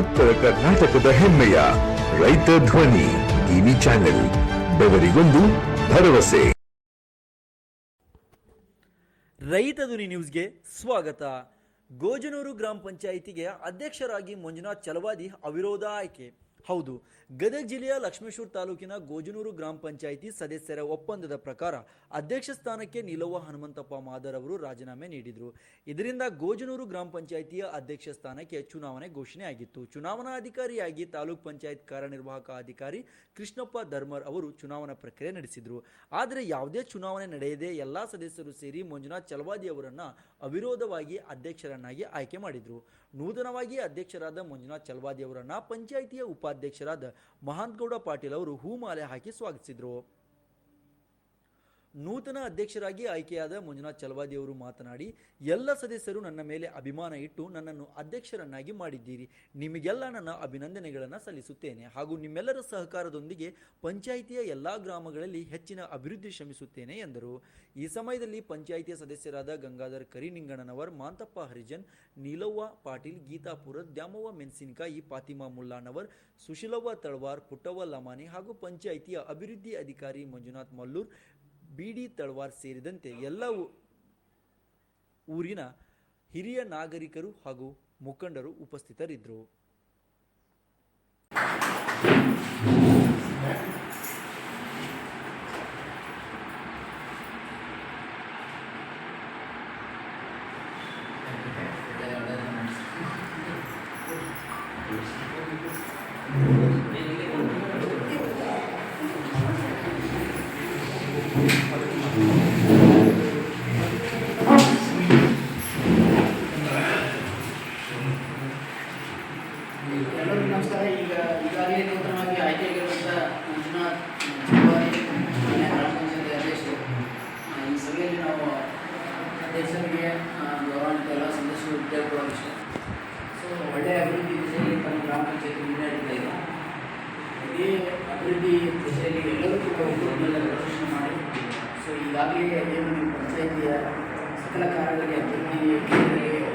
ಉತ್ತರ ಕರ್ನಾಟಕದ ಹೆಮ್ಮೆಯ ರೈತ ಧ್ವನಿ ಟಿವಿ ಚಾನೆಲ್, ಬೆವರಿಗೊಂದು ಭರವಸೆ. ರೈತ ಧ್ವನಿ ನ್ಯೂಸ್ಗೆ ಸ್ವಾಗತ. ಗೋಜನೂರು ಗ್ರಾಮ ಪಂಚಾಯಿತಿಗೆ ಅಧ್ಯಕ್ಷರಾಗಿ ಮಂಜುನಾಥ್ ಚಲವಾದಿ ಅವಿರೋಧ ಆಯ್ಕೆ. ಹೌದು. ಗದಗ ಜಿಲ್ಲೆಯ ಲಕ್ಷ್ಮೇಶ್ವರ ತಾಲೂಕಿನ ಗೋಜನೂರು ಗ್ರಾಮ ಪಂಚಾಯಿತಿ ಸದಸ್ಯರ ಒಪ್ಪಂದದ ಪ್ರಕಾರ ಅಧ್ಯಕ್ಷ ಸ್ಥಾನಕ್ಕೆ ನಿಲುವ ಹನುಮಂತಪ್ಪ ಮಾದರ್ ಅವರು ರಾಜೀನಾಮೆ ನೀಡಿದರು. ಇದರಿಂದ ಗೋಜನೂರು ಗ್ರಾಮ ಪಂಚಾಯಿತಿಯ ಅಧ್ಯಕ್ಷ ಸ್ಥಾನಕ್ಕೆ ಚುನಾವಣೆ ಘೋಷಣೆ ಆಗಿತ್ತು. ಚುನಾವಣಾ ಅಧಿಕಾರಿಯಾಗಿ ತಾಲೂಕ್ ಪಂಚಾಯತ್ ಕಾರ್ಯನಿರ್ವಾಹಕ ಅಧಿಕಾರಿ ಕೃಷ್ಣಪ್ಪ ಧರ್ಮರ್ ಅವರು ಚುನಾವಣಾ ಪ್ರಕ್ರಿಯೆ ನಡೆಸಿದರು. ಆದರೆ ಯಾವುದೇ ಚುನಾವಣೆ ನಡೆಯದೆ ಎಲ್ಲ ಸದಸ್ಯರು ಸೇರಿ ಮಂಜುನಾಥ್ ಚಲವಾದಿ ಅವರನ್ನು ಅವಿರೋಧವಾಗಿ ಅಧ್ಯಕ್ಷರನ್ನಾಗಿ ಆಯ್ಕೆ ಮಾಡಿದರು. ನೂತನವಾಗಿ ಅಧ್ಯಕ್ಷರಾದ ಮಂಜುನಾಥ್ ಚಲವಾದಿ ಅವರನ್ನು ಪಂಚಾಯಿತಿಯ ಉಪಾಧ್ಯಕ್ಷರಾದ ಮಹಾಂತಗೌಡ ಪಾಟೀಲ್ ಅವರು ಹೂಮಾಲೆ ಹಾಕಿ ಸ್ವಾಗತಿಸಿದರು. ನೂತನ ಅಧ್ಯಕ್ಷರಾಗಿ ಆಯ್ಕೆಯಾದ ಮಂಜುನಾಥ್ ಚಲವಾದಿ ಅವರು ಮಾತನಾಡಿ, ಎಲ್ಲ ಸದಸ್ಯರು ನನ್ನ ಮೇಲೆ ಅಭಿಮಾನ ಇಟ್ಟು ನನ್ನನ್ನು ಅಧ್ಯಕ್ಷರನ್ನಾಗಿ ಮಾಡಿದ್ದೀರಿ. ನಿಮಗೆಲ್ಲ ನನ್ನ ಅಭಿನಂದನೆಗಳನ್ನು ಸಲ್ಲಿಸುತ್ತೇನೆ. ಹಾಗೂ ನಿಮ್ಮೆಲ್ಲರ ಸಹಕಾರದೊಂದಿಗೆ ಪಂಚಾಯಿತಿಯ ಎಲ್ಲ ಗ್ರಾಮಗಳಲ್ಲಿ ಹೆಚ್ಚಿನ ಅಭಿವೃದ್ಧಿ ಶ್ರಮಿಸುತ್ತೇನೆ ಎಂದರು. ಈ ಸಮಯದಲ್ಲಿ ಪಂಚಾಯಿತಿಯ ಸದಸ್ಯರಾದ ಗಂಗಾಧರ್ ಕರಿನಿಂಗಣ್ಣನವರ್ ಮಾಂತಪ್ಪ ಹರಿಜನ್, ನೀಲವ್ವ ಪಾಟೀಲ್, ಗೀತಾಪುರ ದ್ಯಾಮವ್ವ ಮೆಣಸಿನಕಾಯಿ ಫಾತಿಮಾ ಮುಲ್ಲಾನವರ್ ಸುಶೀಲವ್ವ ತಳವಾರ್, ಪುಟ್ಟವ್ವ ಲಮಾನಿ ಹಾಗೂ ಪಂಚಾಯಿತಿಯ ಅಭಿವೃದ್ಧಿ ಅಧಿಕಾರಿ ಮಂಜುನಾಥ್ ಮಲ್ಲೂರ್ ಬಿಡಿ ತಳವಾರ್ ಸೇರಿದಂತೆ ಎಲ್ಲ ಊರಿನ ಹಿರಿಯ ನಾಗರಿಕರು ಹಾಗೂ ಮುಖಂಡರು ಉಪಸ್ಥಿತರಿದ್ದರು. ಎಲ್ಲರಿಗೂ ನಮಸ್ಕಾರ ಈಗ ಈಗಾಗಲೇ ನೂತನವಾಗಿ ಆಯ್ಕೆಯಾಗಿರುವಂಥ ಮಂಜುನಾಥ್ ಚೌಹಾಣಿ ಮಾನ್ಯ ಗ್ರಾಮ ಪಂಚಾಯತ್ ಅಧ್ಯಕ್ಷರು ಆ, ಈ ಸಭೆಯಲ್ಲಿ ನಾವು ಅಧ್ಯಕ್ಷರಿಗೆ ಆ, ಗೌರವಾನ್ವಿತ ಎಲ್ಲ ಸದಸ್ಯರು ಕೇಳ್ಕೊಳ್ಳೋ ವಿಷಯ ಸೊ ಒಳ್ಳೆಯ ಅಭಿವೃದ್ಧಿ ದಿಶೆಯಲ್ಲಿ ತಮ್ಮ ಗ್ರಾಮ ಪಂಚಾಯತ್ ಮುನ್ನಡೆಯುತ್ತಾ ಇದೆ ಇದೇ ಅಭಿವೃದ್ಧಿ ದಿಶೆಯಲ್ಲಿ ಎಲ್ಲರೂ ಕೂಡ ಒಗ್ಗೂಡಿನಿಂದ ಪ್ರದರ್ಶನ ಮಾಡಿ. ಸೊ ಈಗಾಗಲೇ ಏನು ನಿಮ್ಮ ಪಂಚಾಯಿತಿಯ ಸಕಲ ಕಾರ್ಯಗಳಿಗೆ ಅಭಿವೃದ್ಧಿ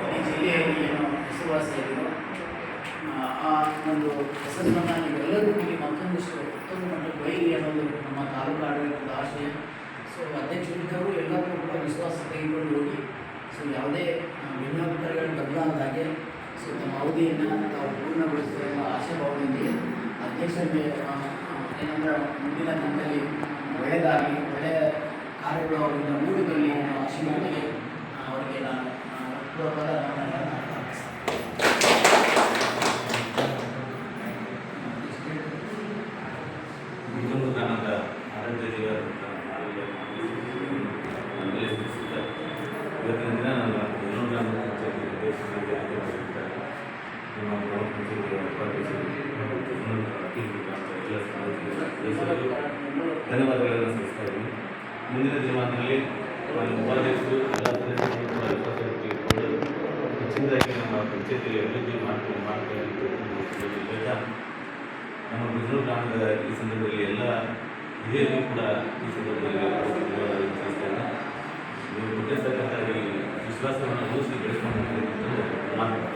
ಈ ಜಿಲ್ಲೆಯಲ್ಲಿ ಏನು ಹೆಸರುವಾಸಿಯಾಗಿದೆ ಆ, ಒಂದು ಹೆಸರನ್ನು ನೀವೆಲ್ಲರೂ ಕೂಡಿ ಮತ್ತೊಂದಿಷ್ಟು ಉತ್ತಮ ಮಟ್ಟಕ್ಕೆ ಬೈಲಿ ಅನ್ನೋದು ನಮ್ಮ ತಾಲೂಕು ಆಡಳಿತದ ಆಶಯ. ಸೊ ಅಧ್ಯಕ್ಷರಿದ್ದವರು ಎಲ್ಲರೂ ಕೂಡ ವಿಶ್ವಾಸ ತೆಗೆದುಕೊಂಡು ಹೋಗಿ ಸೊ ಯಾವುದೇ ಭಿನ್ನಾಭಿಪ್ರಾಯಗಳು ಬದಲಾದಾಗೆ ಸೊ ತಮ್ಮ ಅವಧಿಯನ್ನು ತಾವು ಪೂರ್ಣಗೊಳಿಸುವ ಎಂಬ ಆಶಾಭಾವನೆಯೊಂದಿಗೆ ಅಧ್ಯಕ್ಷರಿಗೆ ಏನಂದ್ರೆ ಮುಂದಿನ ದಿನದಲ್ಲಿ ಒಳ್ಳೆಯದಾಗಿ ಒಳ್ಳೆಯ ಕಾರ್ಯಗಳು ಅವರಿಂದ ಮೂಡಿದಲ್ಲಿ ಅನ್ನೋ ಆಶಯದೊಂದಿಗೆ ಆ, ಅವರಿಗೆ ನಾನು ಆ, ಹೃತ್ಪೂರ್ವಕವಾದ ವಂದನೆಗಳನ್ನು ಅರ್ಪಿಸ್ತೇನೆ. ಇನ್ನೊಂದು ಗ್ರಾಮದ ಆರೋಗ್ಯ ಜೀವನ ಆರೋಗ್ಯ ನಮ್ಮಲ್ಲಿ ತಿಳಿಸಿದ್ದಾರೆ ಇವತ್ತಿನ ದಿನ ನಾನು ಇನ್ನೊಂದು ಗ್ರಾಮ ಪಂಚಾಯತಿ ಅಧ್ಯಕ್ಷರಾಗಿ ಆಯ್ಕೆ ಮಾಡಿದ್ದಾರೆ ನಮ್ಮ ಗ್ರಾಮ ಪಂಚಾಯತಿಯ ಉಪಾಧ್ಯಕ್ಷರು ಇನ್ನೊಂದು ಅತಿಥಿ ಗ್ರಾಮದ ಎಲ್ಲ ಸದಸ್ಯರು ಧನ್ಯವಾದಗಳನ್ನು ಸಲ್ಲಿಸ್ತಾ ಇದ್ದೀನಿ. ಮುಂದಿನ ದಿನಮಾನದಲ್ಲಿ ನಾನು ಉಪಾಧ್ಯಕ್ಷರು ಎಲ್ಲ ಸದಸ್ಯರು ಕೂಡ ವಿಶ್ವಾಸ ಹೆಚ್ಚಿನದಾಗಿ ನಮ್ಮ ಪಂಚಾಯತಿಯಲ್ಲಿ ಅಭಿವೃದ್ಧಿ ಮಾಡ್ತಾ ನಮ್ಮ ಬಿಜನೂರು ಗ್ರಾಮದ ಈ ಸಂದರ್ಭದಲ್ಲಿ ಎಲ್ಲ ಹಿರಿಯರಿಗೂ ಕೂಡ ಈ ಸಂದರ್ಭದಲ್ಲಿ ತಿಳಿಸ್ತೇನೆ ನೀವು ಈ ವಿಶ್ವಾಸವನ್ನು ಉಳಿಸಿ ಬೆಳೆಸ್ಕೊಂಡು ಮಾತು.